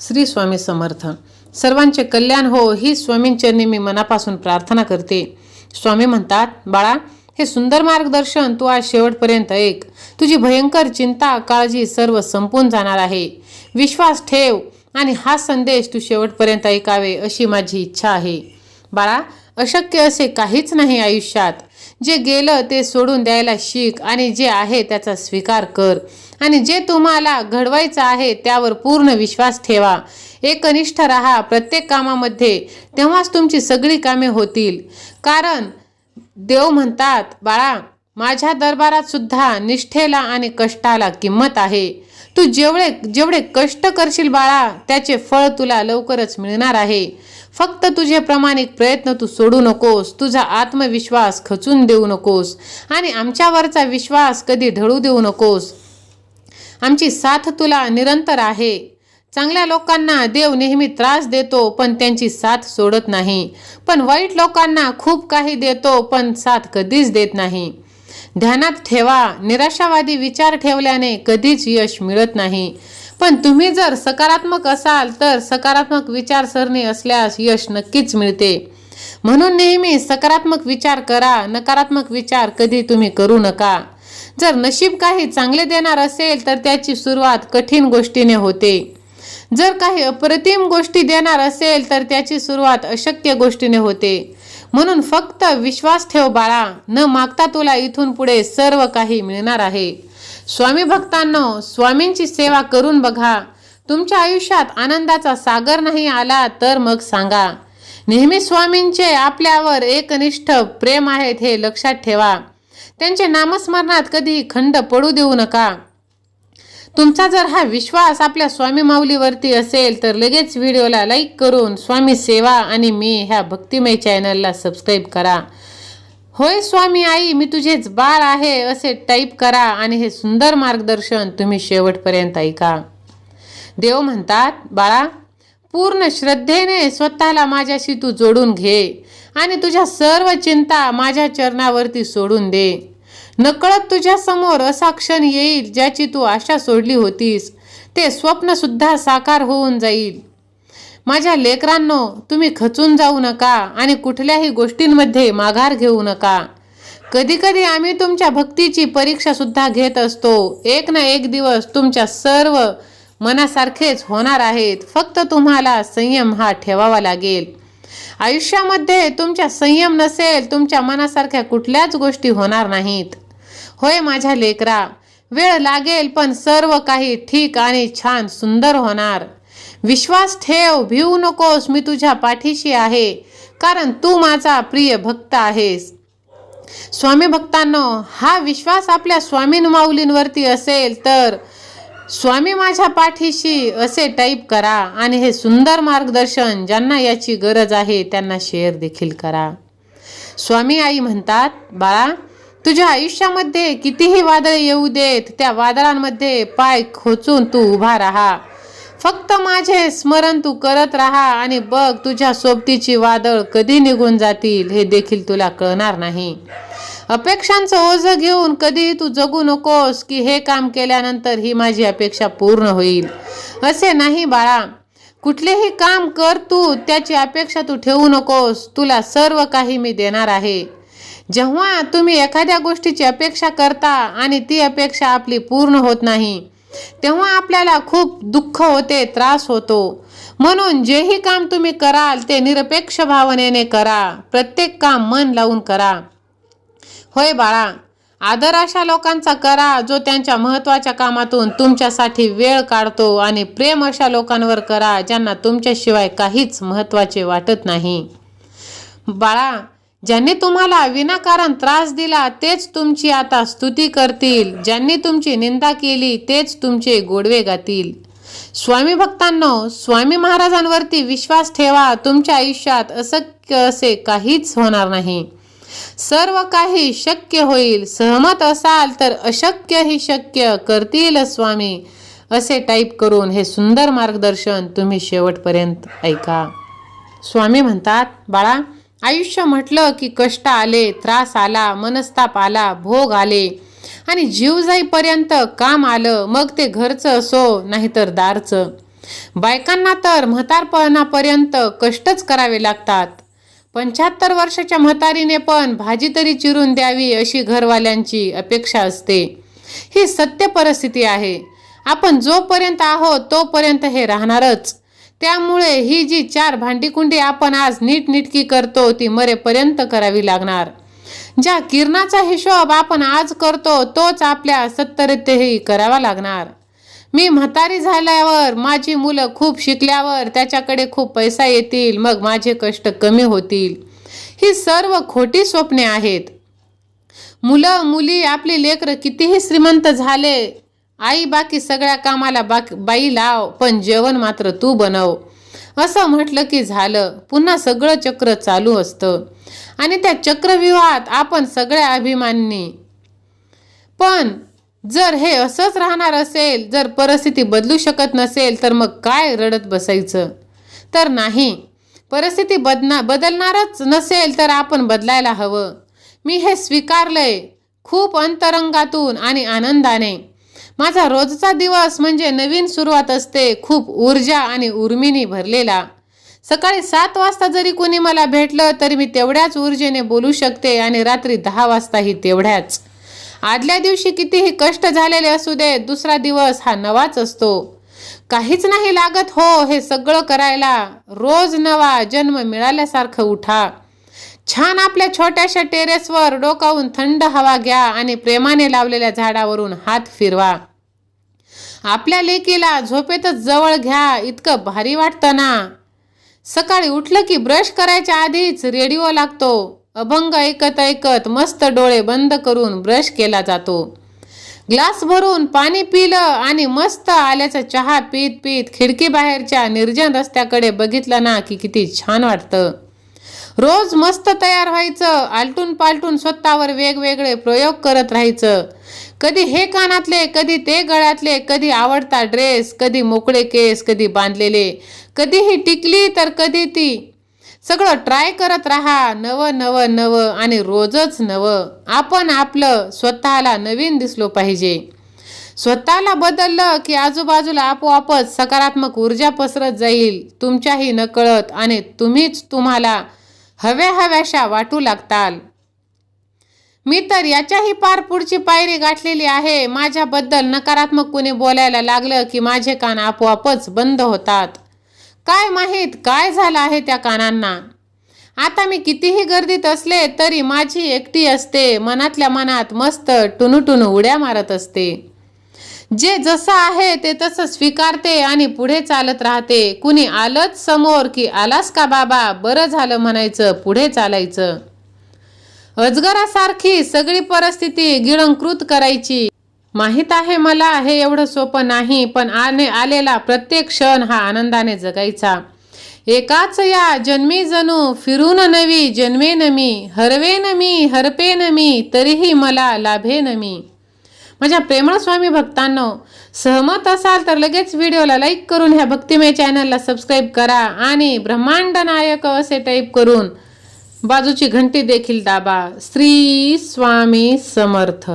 श्री स्वामी समर्थ. सर्वांचे कल्याण हो ही स्वामींचरणी मी मनापासून प्रार्थना करते. स्वामी म्हणतात बाळा हे सुंदर मार्गदर्शन तू आज शेवटपर्यंत ऐक. तुझी भयंकर चिंता काळजी सर्व संपून जाणार आहे. विश्वास ठेव आणि हा संदेश तू शेवटपर्यंत ऐकावे अशी माझी इच्छा आहे. बाळा अशक्य असे काहीच नाही आयुष्यात. जे गेलं ते सोडून द्यायला शिक आणि जे आहे त्याचा स्वीकार कर. आणि जे तुम्हाला घडवायचं आहे त्यावर पूर्ण विश्वास ठेवा. एकनिष्ठ राहा प्रत्येक कामामध्ये तेव्हाच तुमची सगळी कामे होतील. कारण देव म्हणतात बाळा माझ्या दरबारात सुद्धा निष्ठेला आणि कष्टाला किंमत आहे. तू जेवढे जेवढे कष्ट करशील बाळा त्याचे फळ तुला लवकरच मिळणार आहे. फक्त तुझे प्रामाणिक प्रयत्न तू सोडू नकोस. तुझा आत्मविश्वास खचून देऊ नकोस. आणि आमच्यावरचा विश्वास कधी ढळू देऊ नकोस. आमची साथ तुला निरंतर आहे. चांगल्या लोकांना देव नेहमी त्रास देतो पण त्यांची साथ सोडत नाही. पण वाईट लोकांना खूप काही देतो पण साथ कधीच देत नाही. ध्यानात ठेवा. निराशावादी विचार ठेवल्याने कधीच यश मिळत नाही. पण तुम्ही जर सकारात्मक असाल तर सकारात्मक विचारसरणी असल्यास यश नक्कीच मिळते. म्हणून नेहमी सकारात्मक विचार करा नकारात्मक विचार कधी तुम्ही करू नका. जर नशीब काही चांगले देणार असेल तर त्याची सुरुवात कठीण गोष्टीने होते. जर काही अप्रतिम गोष्टी देणार असेल तर त्याची सुरुवात अशक्य गोष्टीने होते. म्हणून फक्त विश्वास ठेव बाळा न मागता तुला इथून पुढे सर्व काही मिळणार आहे. स्वामी भक्तांनो स्वामींची सेवा करून बघा. तुमच्या आयुष्यात आनंदाचा सागर नाही आला तर मग सांगा. नेहमी स्वामींचे आपल्यावर एकनिष्ठ प्रेम आहेत हे लक्षात ठेवा. त्यांचे नामस्मरणात कधी खंड पडू देऊ नका. तुमचा जर हा विश्वास आपल्या स्वामी माऊलीवरती असेल तर लगेच व्हिडिओला लाईक करून स्वामी सेवा आणि मी ह्या भक्तिमय चॅनलला सबस्क्राईब करा. होय स्वामी आई मी तुझेच बाळ आहे असे टाईप करा आणि हे सुंदर मार्गदर्शन तुम्ही शेवटपर्यंत ऐका. देव म्हणतात बाळा पूर्ण श्रद्धेने स्वतःला माझ्याशी तू जोडून घे आणि तुझ्या सर्व चिंता माझ्या चरणावरती सोडून दे. नकळत तुझ्या समोर असा क्षण येईल ज्याची तू आशा सोडली होतीस. ते स्वप्नसुद्धा साकार होऊन जाईल. माझ्या लेकरांनो तुम्ही खचून जाऊ नका आणि कुठल्याही गोष्टींमध्ये माघार घेऊ नका. कधी कधी आम्ही तुमच्या भक्तीची परीक्षा सुद्धा घेत असतो. एक ना एक दिवस तुमच्या सर्व मनासारखेच होणार आहेत. फक्त तुम्हाला संयम हा ठेवावा लागेल. आयुष्यामध्ये तुमच्या संयम नसेल तुमच्या मनासारख्या कुठल्याच गोष्टी होणार नाहीत. होय माझ्या लेकरा वेळ लागेल पण सर्व काही ठीक आणि छान सुंदर होणार. विश्वास ठेव भिवू नकोस मी तुझ्या पाठीशी आहे कारण तू माझा प्रिय भक्त आहेस. स्वामी भक्तांनो हा विश्वास आपल्या स्वामीन माऊलींवरती असेल तर स्वामी माझ्या पाठीशी असे टाईप करा आणि हे सुंदर मार्गदर्शन ज्यांना याची गरज आहे त्यांना शेअर देखील करा. स्वामी आई म्हणतात बाळा तुझ्या आयुष्यामध्ये कितीही वादळे येऊ देत त्या वादळांमध्ये पाय खोचून तू उभा राहा. फक्त माझे स्मरण तू करत राहा आणि बघ तुझ्या सोबतीची वादळ कधी निघून जातील हे देखील तुला कळणार नाही. अपेक्षांचं ओझं घेऊन कधीही तू जगू नकोस की हे काम केल्यानंतर ही माझी अपेक्षा पूर्ण होईल. असे नाही बाळा. कुठलेही काम कर तू त्याची अपेक्षा तू ठेवू नकोस. तुला सर्व काही मी देणार आहे. जेव्हा तुम्ही एखाद्या गोष्टीची अपेक्षा करता आणि ती अपेक्षा आपली पूर्ण होत नाही तेव्हा आपल्याला खूप दुःख होते त्रास होतो. म्हणून जेही काम तुम्ही कराल ते निरपेक्ष भावनेने करा. प्रत्येक काम मन लावून करा. होय बाळा आदर अशा लोकांचा करा जो त्यांच्या महत्त्वाच्या कामातून तुमच्यासाठी वेळ काढतो आणि प्रेम अशा लोकांवर करा ज्यांना तुमच्याशिवाय काहीच महत्त्वाचे वाटत नाही. बाळा ज्यांनी तुम्हाला विनाकारण त्रास दिला तेच तुमची आता स्तुती करतील. ज्यांनी तुमची निंदा केली तेच तुमचे गोडवे गातील. स्वामी भक्तांनो स्वामी महाराजांवरती विश्वास ठेवा. तुमच्या आयुष्यात अशक्य असे काहीच होणार नाही. सर्व काही शक्य होईल. सहमत असाल तर अशक्यही शक्य करतील स्वामी असे टाईप करून हे सुंदर मार्गदर्शन तुम्ही शेवटपर्यंत ऐका. स्वामी म्हणतात बाळा आयुष्य म्हटलं की कष्ट आले त्रास आला मनस्ताप आला भोग आले. आणि जीव जाईपर्यंत काम आलं मग ते घरचं असो नाहीतर दारचं. बायकांना तर म्हातारपणापर्यंत कष्टच करावे लागतात. पंच्याहत्तर वर्षाच्या म्हातारीने पण भाजी तरी चिरून द्यावी अशी घरवाल्यांची अपेक्षा असते. ही सत्य परिस्थिती आहे. आपण जोपर्यंत आहोत तोपर्यंत हे राहणारच. त्यामुळे ही जी चार भांडीकुंडी आपण आज नीटनिटकी करतो ती मरेपर्यंत करावी लागणार. ज्या किरणाचा हिशोब आपण आज करतो तोच आपल्या सत्तरतेही करावा लागणार. मी म्हातारी झाल्यावर माझी मुलं खूप शिकल्यावर त्याच्याकडे खूप पैसा येतील मग माझे कष्ट कमी होतील. ही सर्व खोटी स्वप्ने आहेत. मुलं मुली आपली लेकरं कितीही श्रीमंत झाले आई बाकी सगळ्या कामाला बाकी बाई लाव पण जेवण मात्र तू बनव. असं म्हटलं की झालं. पुन्हा सगळं चक्र चालू असतं. आणि त्या चक्रव्यूहात आपण सगळ्या अभिमानी. पण जर हे असंच राहणार असेल जर परिस्थिती बदलू शकत नसेल तर मग काय रडत बसायचं? तर नाही. परिस्थिती बदना बदलणारच नसेल तर आपण बदलायला हवं. मी हे स्वीकारलंय. खूप अंतरंगातून आणि आनंदाने. माझा रोजचा दिवस म्हणजे नवीन सुरुवात असते. खूप ऊर्जा आणि उर्मीनी भरलेला. सकाळी सात वाजता जरी कोणी मला भेटलं तरी मी तेवढ्याच ऊर्जेने बोलू शकते आणि रात्री दहा वाजताही तेवढ्याच. आदल्या दिवशी कितीही कष्ट झालेले असू दे दुसरा दिवस हा नवाच असतो. काहीच नाही लागत हो हे सगळं करायला. रोज नवा जन्म मिळाल्यासारखं उठा. छान आपल्या छोट्याशा टेरेसवर डोकावून थंड हवा घ्या आणि प्रेमाने लावलेल्या झाडावरून हात फिरवा. आपल्या लेकीला झोपेतच जवळ घ्या इतकं भारी वाटतं ना. सकाळी उठलं की ब्रश करायच्या आधीच रेडिओ लागतो. अभंग ऐकत ऐकत मस्त डोळे बंद करून ब्रश केला जातो. ग्लास भरून पाणी पिलं आणि मस्त आल्याचा चहा पीत पीत खिडकी बाहेरच्या निर्जन रस्त्याकडे बघितलं ना की किती छान वाटतं. रोज मस्त तयार व्हायचं आलटून पालटून स्वतःवर वेगवेगळे प्रयोग करत राहायचं. कधी हे कानातले कधी ते गळ्यातले कधी आवडता ड्रेस कधी मोकळे केस कधी बांधलेले कधी ही टिकली तर कधी ती. सगळं ट्राय करत राहा नवं नवं नवं आणि रोजच नवं. आपण आपलं स्वतःला नवीन दिसलो पाहिजे. स्वतःला बदललं की आजूबाजूला आपोआपच सकारात्मक ऊर्जा पसरत जाईल तुमच्याही नकळत आणि तुम्हीच तुम्हाला हव्या हव्याशा वाटू लागताल. मी तर याच्याही पार पुढची पायरी गाठलेली आहे. माझ्याबद्दल नकारात्मक कुणी बोलायला लागलं की माझे कान आपोआपच बंद होतात? काय माहीत काय झालं आहे त्या कानांना? आता मी कितीही गर्दीत असले तरी माझी एकटी असते. मनातल्या मनात मस्त टुनू उड्या मारत असते. जे जसं आहे ते तसं स्वीकारते आणि पुढे चालत राहते. कुणी आलंच समोर की आलास का बाबा? बरं झालं म्हणायचं पुढे चालायचं. अजगरासारखी सगळी परिस्थिती गिळंकृत करायची. माहीत आहे मला हे एवढं सोपं नाही पण आने आलेला प्रत्येक क्षण हा आनंदाने जगायचा. एकाच या जन्मी जणू फिरून नवी जन्मेन मी हरवेन मी हरपेन मी तरीही मला लाभेन मी माझ्या प्रेमळ स्वामी भक्तांनो सहमत असाल तर लगेच व्हिडिओला लाईक करून ह्या भक्तिमय चॅनलला सबस्क्राईब करा आणि ब्रह्मांड नायक असे टाईप करून बाजूची घंटी देखील दाबा. श्री स्वामी समर्थ.